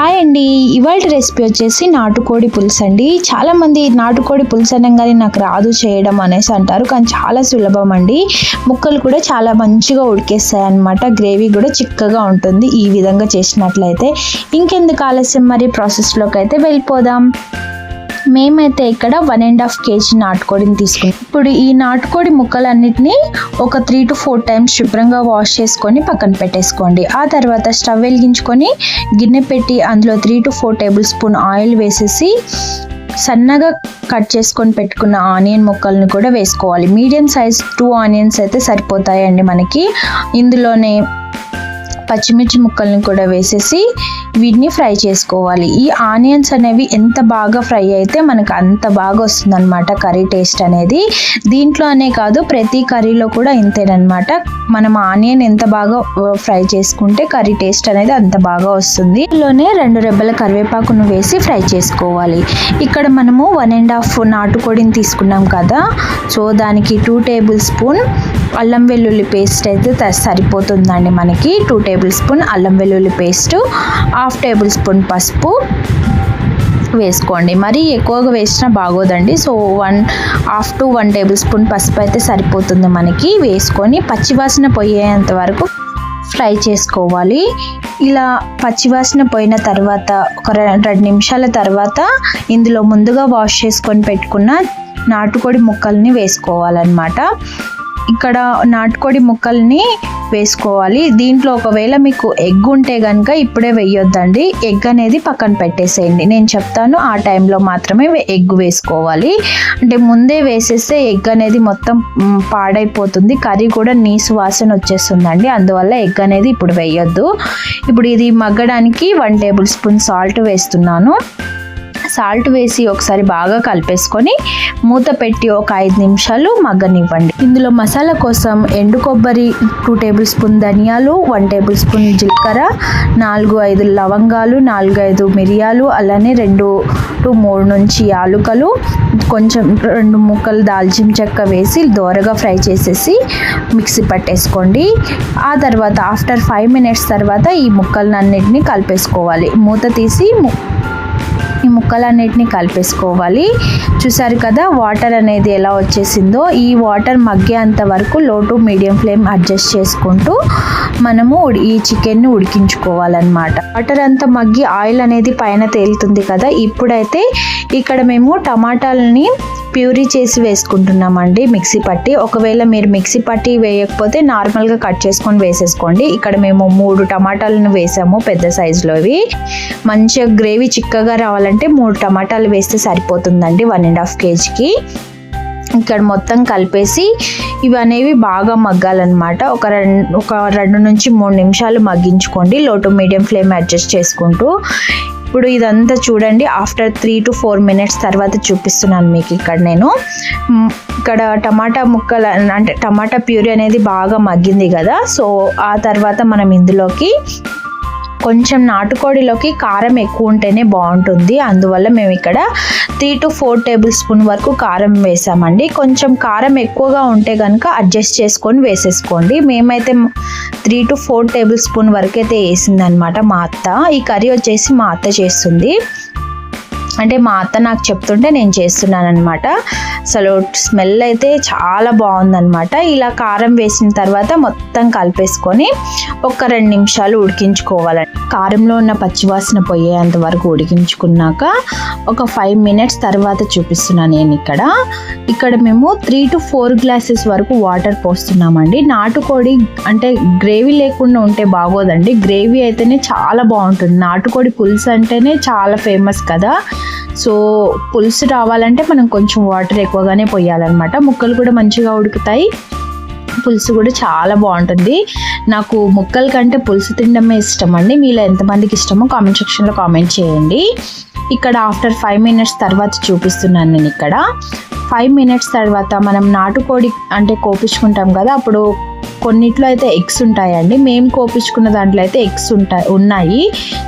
Hi అండి. ఇవాళ recipe వచ్చేసి నాటుకోడి పులుసు అండి. చాలామంది నాటుకోడి పులుసు అనగానే నాకు రాదు చేయడం అనేసి అంటారు కానీ చాలా సులభం అండి. ముక్కలు కూడా చాలా మంచిగా ఉడికేస్తాయి అన్నమాట గ్రేవీ కూడా చిక్కగా ఉంటుంది. ఈ విధంగా చేసినట్లయితే ఇంకెందుకు ఆలస్యం? మరి ప్రాసెస్లోకి అయితే వెళ్ళిపోదాం. మేమైతే ఇక్కడ వన్ అండ్ హాఫ్ కేజీ నాటుకోడిని తీసుకున్నాం. ఇప్పుడు ఈ నాటుకోడి ముక్కలన్నిటిని ఒక త్రీ టు ఫోర్ టైమ్స్ శుభ్రంగా వాష్ చేసుకొని పక్కన పెట్టేసుకోండి. ఆ తర్వాత స్టవ్ వెలిగించుకొని గిన్నె పెట్టి అందులో three to four tablespoon oil వేసేసి సన్నగా కట్ చేసుకొని పెట్టుకున్న ఆనియన్ ముక్కల్ని కూడా వేసుకోవాలి. మీడియం సైజ్ టూ ఆనియన్స్ అయితే సరిపోతాయండి మనకి. ఇందులోనే పచ్చిమిర్చి ముక్కల్ని కూడా వేసేసి వీటిని ఫ్రై చేసుకోవాలి. ఈ ఆనియన్స్ అనేవి ఎంత బాగా ఫ్రై అయితే మనకు అంత బాగా వస్తుందన్నమాట కర్రీ టేస్ట్ అనేది. దీంట్లోనే కాదు ప్రతి కర్రీలో కూడా ఇంతేనమాట మనం ఆనియన్ ఎంత బాగా ఫ్రై చేసుకుంటే కర్రీ టేస్ట్ అనేది అంత బాగా వస్తుంది. ఇందులోనే రెండు రెబ్బల కరివేపాకును వేసి ఫ్రై చేసుకోవాలి. ఇక్కడ మనము వన్ అండ్ హాఫ్ నాటుకోడిని తీసుకున్నాం కదా. సో దానికి టూ టేబుల్ స్పూన్ అల్లం వెల్లుల్లి పేస్ట్ అయితే సరిపోతుందండి మనకి. టూ టేబుల్ స్పూన్ అల్లం వెల్లుల్లి పేస్ట్ హాఫ్ టేబుల్ స్పూన్ పసుపు వేసుకోండి. మరీ ఎక్కువగా వేసినా బాగోదండి. So one half to one tablespoon పసుపు అయితే సరిపోతుంది మనకి. వేసుకొని పచ్చివాసన పోయేంత వరకు ఫ్రై చేసుకోవాలి. ఇలా పచ్చివాసన పోయిన తర్వాత ఒక రె- రెండు నిమిషాల తర్వాత ఇందులో ముందుగా వాష్ చేసుకొని పెట్టుకున్న నాటుకోడి ముక్కల్ని వేసుకోవాలన్నమాట. ఇక్కడ నాటుకోడి ముక్కల్ని వేసుకోవాలి. దీంట్లో ఒకవేళ మీకు ఎగ్ ఉంటే కనుక ఇప్పుడే వేయొద్దండి. ఎగ్ అనేది పక్కన పెట్టేసేయండి. నేను చెప్తాను ఆ టైంలో మాత్రమే ఎగ్ వేసుకోవాలి. అంటే ముందే వేసేస్తే ఎగ్ అనేది మొత్తం పాడైపోతుంది. కర్రీ కూడా నీసు వాసన వచ్చేస్తుందండి. అందువల్ల ఎగ్ అనేది ఇప్పుడు వేయొద్దు. ఇప్పుడు ఇది మగ్గడానికి వన్ టేబుల్ స్పూన్ సాల్ట్ వేస్తున్నాను. సాల్ట్ వేసి ఒకసారి బాగా కలిపేసుకొని మూత పెట్టి ఒక ఐదు నిమిషాలు మగ్గనివ్వండి. ఇందులో మసాలా కోసం ఎండు కొబ్బరి టూ టేబుల్ స్పూన్ ధనియాలు వన్ టేబుల్ స్పూన్ జీలకర్ర నాలుగు ఐదు లవంగాలు నాలుగు ఐదు మిరియాలు అలానే రెండు టు మూడు నుంచి యాలుకలు కొంచెం రెండు ముక్కలు దాల్చిన చెక్క వేసి దోరగా ఫ్రై చేసేసి మిక్సీ పట్టేసుకోండి. ఆ తర్వాత ఆఫ్టర్ ఫైవ్ మినిట్స్ తర్వాత ఈ ముక్కలన్నిటిని కలిపేసుకోవాలి. మూత తీసి ము- ముక్కలన్నిటిని కలిపేసుకోవాలి. చూసారు కదా వాటర్ అనేది ఎలా వచ్చేసిందో? ఈ వాటర్ మగ్గేంత వరకు లో టు మీడియం ఫ్లేమ్ అడ్జస్ట్ చేసుకుంటూ మనము ఈ చికెన్ని ఉడికించుకోవాలన్నమాట. వాటర్ అంతా మగ్గి ఆయిల్ అనేది పైన తేలుతుంది కదా ఇప్పుడైతే ఇక్కడ మేము టమాటాలని ప్యూరీ చేసి వేసుకుంటున్నామండి మిక్సీ పట్టి. ఒకవేళ మీరు మిక్సీ పట్టి వేయకపోతే నార్మల్గా కట్ చేసుకొని వేసేసుకోండి. ఇక్కడ మేము మూడు టమాటాలను వేసాము పెద్ద సైజులోవి. మంచిగా గ్రేవీ చిక్కగా రావాలంటే మూడు టమాటాలు వేస్తే సరిపోతుందండి వన్ అండ్ హాఫ్ కేజీకి. ఇక్కడ మొత్తం కలిపేసి ఇవి అనేవి బాగా మగ్గాలన్నమాట. ఒక రెండు ఒక రెండు నుంచి మూడు నిమిషాలు మగ్గించుకోండి. లో టు మీడియం ఫ్లేమ్ అడ్జస్ట్ చేసుకుంటూ. ఇప్పుడు ఇదంతా చూడండి. After three to four minutes తర్వాత చూపిస్తున్నాను మీకు ఇక్కడ నేను. ఇక్కడ టమాటా ముక్కలు అంటే టమాటా ప్యూరీ అనేది బాగా మగ్గింది కదా. సో ఆ తర్వాత మనం ఇందులోకి కొంచెం నాటుకోడిలోకి కారం ఎక్కువ ఉంటేనే బాగుంటుంది. అందువల్ల మేము ఇక్కడ three to four tablespoon వరకు కారం వేసామండి. కొంచెం కారం ఎక్కువగా ఉంటే కనుక అడ్జస్ట్ చేసుకొని వేసేసుకోండి. మేమైతే three to four tablespoon వరకు అయితే వేసిందనమాట మా అత్త. ఈ కర్రీ వచ్చేసి మా అత్త చేస్తుంది. అంటే మా అత్త నాకు చెప్తుంటే నేను చేస్తున్నాను అనమాట అసలు స్మెల్ అయితే చాలా బాగుందనమాట ఇలా కారం వేసిన తర్వాత మొత్తం కలిపేసుకొని ఒక రెండు నిమిషాలు ఉడికించుకోవాలండి. కారంలో ఉన్న పచ్చివాసన పోయేంత వరకు ఉడికించుకున్నాక ఒక ఫైవ్ మినిట్స్ తర్వాత చూపిస్తున్నాను నేను ఇక్కడ. ఇక్కడ మేము త్రీ టు ఫోర్ గ్లాసెస్ వరకు వాటర్ పోస్తున్నామండి. నాటుకోడి అంటే గ్రేవీ లేకుండా ఉంటే బాగోదండి. గ్రేవీ అయితేనే చాలా బాగుంటుంది. నాటుకోడి పులుసు అంటేనే చాలా ఫేమస్ కదా. సో పులుసు రావాలంటే మనం కొంచెం వాటర్ ఎక్కువగానే పోయాలన్నమాట. ముక్కలు కూడా మంచిగా ఉడుకుతాయి. పులుసు కూడా చాలా బాగుంటుంది. నాకు ముక్కల కంటే పులుసు తినడమే ఇష్టం అండి మీలో ఎంతమందికి ఇష్టమో కామెంట్ సెక్షన్లో కామెంట్ చేయండి. ఇక్కడ ఆఫ్టర్ ఫైవ్ మినిట్స్ తర్వాత చూపిస్తున్నాను నేను ఇక్కడ. ఫైవ్ మినిట్స్ తర్వాత మనం నాటుకోడి అంటే కోపించుకుంటాం కదా అప్పుడు కొన్నిట్లో అయితే ఎగ్స్ ఉంటాయండి. మేము కోపించుకున్న దాంట్లో అయితే ఎగ్స్ ఉంటాయి ఉన్నాయి.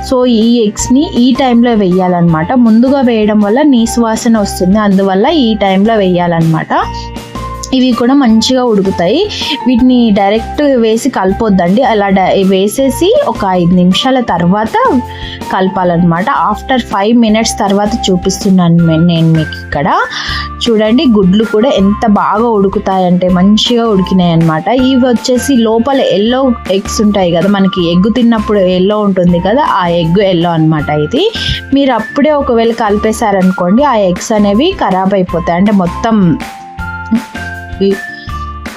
సో ఈ ఎగ్స్ని ఈ టైంలో వేయాలన్నమాట ముందుగా వేయడం వల్ల నీసు వాసన వస్తుంది. అందువల్ల ఈ టైంలో వేయాలన్నమాట ఇవి కూడా మంచిగా ఉడుకుతాయి. వీటిని డైరెక్ట్ వేసి కలపొద్దండి. అలా డై- వేసేసి ఒక ఐదు నిమిషాల తర్వాత కలపాలన్నమాట. ఆఫ్టర్ ఫైవ్ మినిట్స్ తర్వాత చూపిస్తున్నాను నేను మీకు ఇక్కడ. చూడండి గుడ్లు కూడా ఎంత బాగా ఉడుకుతాయంటే మంచిగా ఉడికినాయి అనమాట ఇవి వచ్చేసి లోపల ఎల్లో ఎగ్స్ ఉంటాయి కదా మనకి ఎగ్ తిన్నప్పుడు ఎల్లో ఉంటుంది కదా ఆ ఎగ్ ఎల్లో అనమాట ఇది. మీరు అప్పుడే ఒకవేళ కలిపేశారనుకోండి ఆ ఎగ్స్ అనేవి ఖరాబ్ అయిపోతాయి. అంటే మొత్తం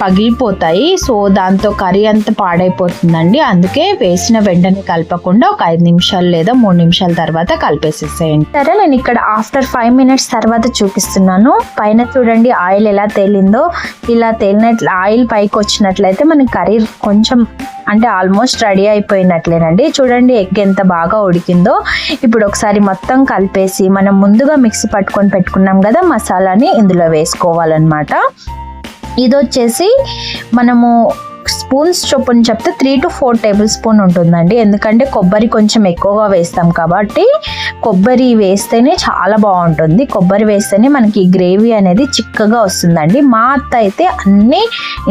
పగిలిపోతాయి. సో దాంతో కర్రీ అంతా పాడైపోతుందండి. అందుకే వేసిన వెంటనే కలపకుండా ఒక ఐదు నిమిషాలు లేదా మూడు నిమిషాల తర్వాత కలిపేసేసేయండి. సరే నేను ఇక్కడ ఆఫ్టర్ ఫైవ్ మినిట్స్ తర్వాత చూపిస్తున్నాను. పైన చూడండి ఆయిల్ ఎలా తేలిందో. ఇలా తేలినట్లు ఆయిల్ పైకి వచ్చినట్లయితే మన కర్రీ కొంచెం అంటే ఆల్మోస్ట్ రెడీ అయిపోయినట్లేనండి. చూడండి ఎగ్ ఎంత బాగా ఉడికిందో. ఇప్పుడు ఒకసారి మొత్తం కలిపేసి మనం ముందుగా మిక్సీ పట్టుకొని పెట్టుకున్నాం కదా మసాలాని ఇందులో వేసుకోవాలన్నమాట. ఇది వచ్చేసి మనము స్పూన్స్ చొప్పున చెప్తే three to four tablespoon ఉంటుందండి. ఎందుకంటే కొబ్బరి కొంచెం ఎక్కువగా వేస్తాం కాబట్టి కొబ్బరి వేస్తేనే చాలా బాగుంటుంది. కొబ్బరి వేస్తేనే మనకి గ్రేవీ అనేది చిక్కగా వస్తుందండి. మా అత్త అయితే అన్నీ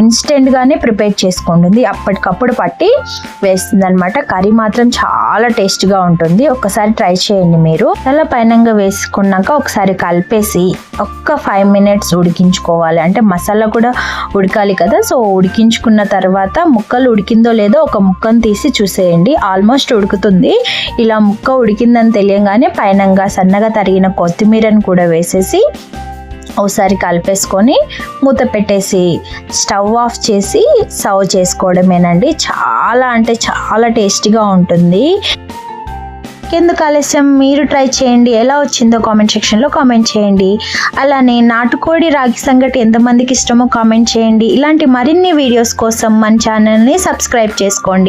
ఇన్స్టెంట్గానే ప్రిపేర్ చేసుకుంటుంది. అప్పటికప్పుడు పట్టి వేస్తుంది అనమాట కర్రీ మాత్రం చాలా టేస్ట్గా ఉంటుంది. ఒకసారి ట్రై చేయండి మీరు. చాలా పైనంగా వేసుకున్నాక ఒకసారి కలిపేసి ఒక్క ఫైవ్ మినిట్స్ ఉడికించుకోవాలి. అంటే మసాలా కూడా ఉడకాలి కదా. సో ఉడికించుకున్న తర్వాత తర్వాత ముక్కలు ఉడికిందో లేదో ఒక ముక్కను తీసి చూసేయండి. ఆల్మోస్ట్ ఉడుకుతుంది. ఇలా ముక్క ఉడికిందని తెలియగానే పైనంగా సన్నగా తరిగిన కొత్తిమీరను కూడా వేసేసి ఒకసారి కలిపేసుకొని మూత పెట్టేసి స్టవ్ ఆఫ్ చేసి సర్వ్ చేసుకోవడమేనండి. చాలా అంటే చాలా టేస్టీగా ఉంటుంది. ఎందుకు ఆలస్యం? మీరు ట్రై చేయండి. ఎలా వచ్చిందో కామెంట్ సెక్షన్లో కామెంట్ చేయండి. అలానే నాటుకోడి రాగి సంగటి ఎంతమందికి ఇష్టమో కామెంట్ చేయండి. ఇలాంటి మరిన్ని వీడియోస్ కోసం మన ఛానల్ని సబ్స్క్రైబ్ చేసుకోండి.